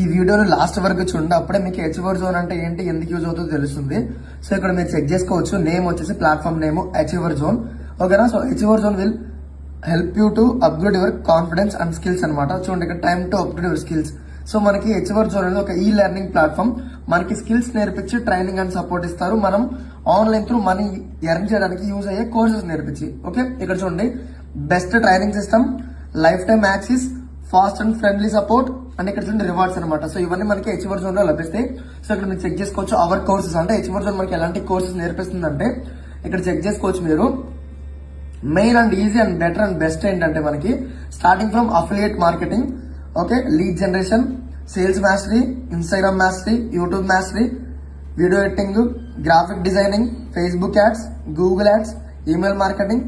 ఈ వీడియోని లాస్ట్ వరకు చూడండి. అప్పుడే మీకు అచీవర్ జోన్ అంటే ఏంటి ఎందుకు యూజ్ అవుతుందో తెలుస్తుంది. సో ఇక్కడ మీరు చెక్ చేసుకోవచ్చు. నేమ్ వచ్చేసి ప్లాట్ఫామ్ నేమ్ హెచ్ఎవర్ జోన్ ఓకేనా so achiever zone will help you to upgrade your confidence and skills అనమాట చూడండి ఇక్కడ time to upgrade your skills so మనకి హెచ్వర్ జోన్ అనేది ఒక ఈ లెర్నింగ్ ప్లాట్ఫామ్ మనకి స్కిల్స్ నేర్పించి ట్రైనింగ్ అండ్ సపోర్ట్ ఇస్తారు. మనం ఆన్లైన్ త్రూ మనీ ఎర్న్ చేయడానికి యూజ్ అయ్యే కోర్సెస్ నేర్పించి. ఓకే ఇక్కడ చూడండి. Best training system lifetime access fast and friendly support and ఇక్కడ చూడండి రివార్డ్స్ అనమాట సో ఇవన్నీ మనకి హెచ్ఎవర్ జోన్లో లభిస్తాయి. సో ఇక్కడ మీరు చెక్ చేసుకోవచ్చు అవర్ కోర్సెస్ అంటే హెచ్వర్ జోన్ మనకి ఎలాంటి కోర్సెస్ నేర్పిస్తుందంటే ఇక్కడ చెక్ చేసుకోవచ్చు మీరు. Main and easy and better and best ఏంటంటే మనకి starting from affiliate marketing okay lead generation sales mastery Instagram mastery YouTube mastery video editing graphic designing Facebook ads Google ads email marketing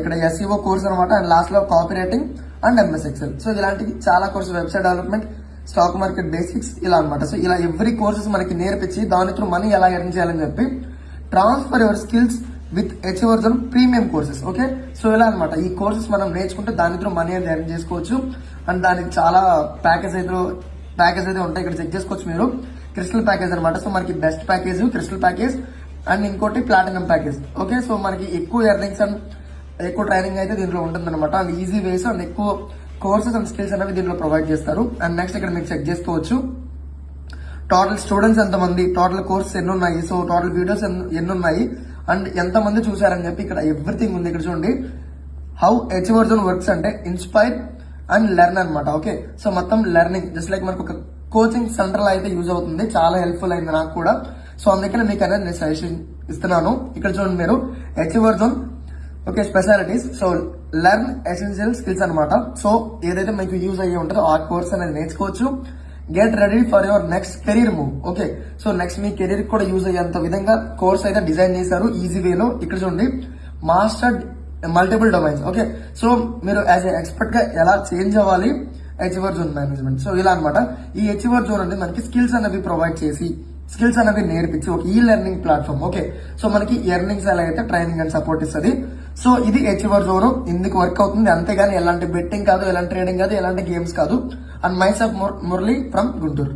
ఇక్కడ SEO course అనమాట and లాస్ట్లో copy writing and MS Excel so ఇలాంటి చాలా course website development stock market basics ఇలా అనమాట so ఇలా every courses మనకి నేర్పించి దాని త్రూ మనీ ఎలా ఎర్న్ చేయాలని చెప్పి transfer your skills with achievers and premium courses okay so ఇలా అనమాట ఈ కోర్సెస్ మనం నేర్చుకుంటే దాని త్రూ మనీ అనేది ఎర్న్ చేసుకోవచ్చు. అండ్ దానికి చాలా ప్యాకేజ్ అయితే ప్యాకేజ్ అయితే ఉంటాయి. ఇక్కడ చెక్ చేసుకోవచ్చు మీరు. క్రిస్టల్ ప్యాకేజ్ అనమాట సో మనకి best package crystal package and ఇంకోటి ప్లాటినం ప్యాకేజ్ ఓకే సో మనకి ఎక్కువ ఎర్నింగ్స్ అండ్ ఎక్కువ ట్రైనింగ్ అయితే దీంట్లో ఉంటుంది అనమాట అండ్ ఈజీ వేస్ అండ్ ఎక్కువ కోర్సెస్ అండ్ స్కిల్స్ అనేవి దీంట్లో ప్రొవైడ్ చేస్తారు. అండ్ నెక్స్ట్ ఇక్కడ మీరు చెక్ చేసుకోవచ్చు. టోటల్ స్టూడెంట్స్ ఎంతమంది? టోటల్ కోర్స్ ఎన్ని ఉన్నాయి సో టోటల్ వీడియోస్ ఎన్ని ఉన్నాయి అండ్ ఎంతమంది చూసారని చెప్పి ఇక్కడ ఎవ్రీథింగ్ ఉంది. ఇక్కడ చూడండి. హౌ హెచ్ జోన్ వర్క్స్ అంటే ఇన్స్పైర్ అండ్ లెర్న్ అనమాట ఓకే సో మొత్తం లెర్నింగ్ జస్ట్ లైక్ మనకు ఒక కోచింగ్ సెంటర్ అయితే యూజ్ అవుతుంది. చాలా హెల్ప్ఫుల్ అయింది నాకు కూడా. సో అందుకనే మీకు అనేది నేను సజెషన్ ఇస్తున్నాను. ఇక్కడ చూడండి మీరు. H zone okay specialties so learn essential skills అనమాట సో ఏదైతే మీకు యూజ్ అయ్యి ఉంటుందో ఆ కోర్స్ అనేది నేర్చుకోవచ్చు. Get ready for your next career move okay so next me career కూడా యూజ్ అయ్యేంత విధంగా కోర్స్ అయితే డిజైన్ చేశారు. ఈజీ వేలో ఇక్కడ చూడండి. Master multiple domains okay so మీరు యాజ్ ఎ ఎక్స్పర్ట్గా ఎలా చేంజ్ అవ్వాలి? హెచ్ఎవర్ జోన్ మేనేజ్మెంట్ సో ఇలా అన్నమాట. ఈ హెచ్వర్ జోన్ అంటే మనకి స్కిల్స్ అనేవి ప్రొవైడ్ చేసి స్కిల్స్ అనేవి నేర్పించి ఒక ఈ లెర్నింగ్ ప్లాట్ఫామ్ ఓకే సో మనకి ఎర్నింగ్స్ ఎలా అయితే ట్రైనింగ్ అండ్ సపోర్ట్ ఇస్తుంది? సో ఇది అచీవర్ జోరు ఇందుకు వర్క్ అవుతుంది? అంతేగాని ఎలాంటి బెట్టింగ్ కాదు ఎలాంటి ట్రేడింగ్ కాదు ఎలాంటి గేమ్స్ కాదు. And myself Murali from Guntur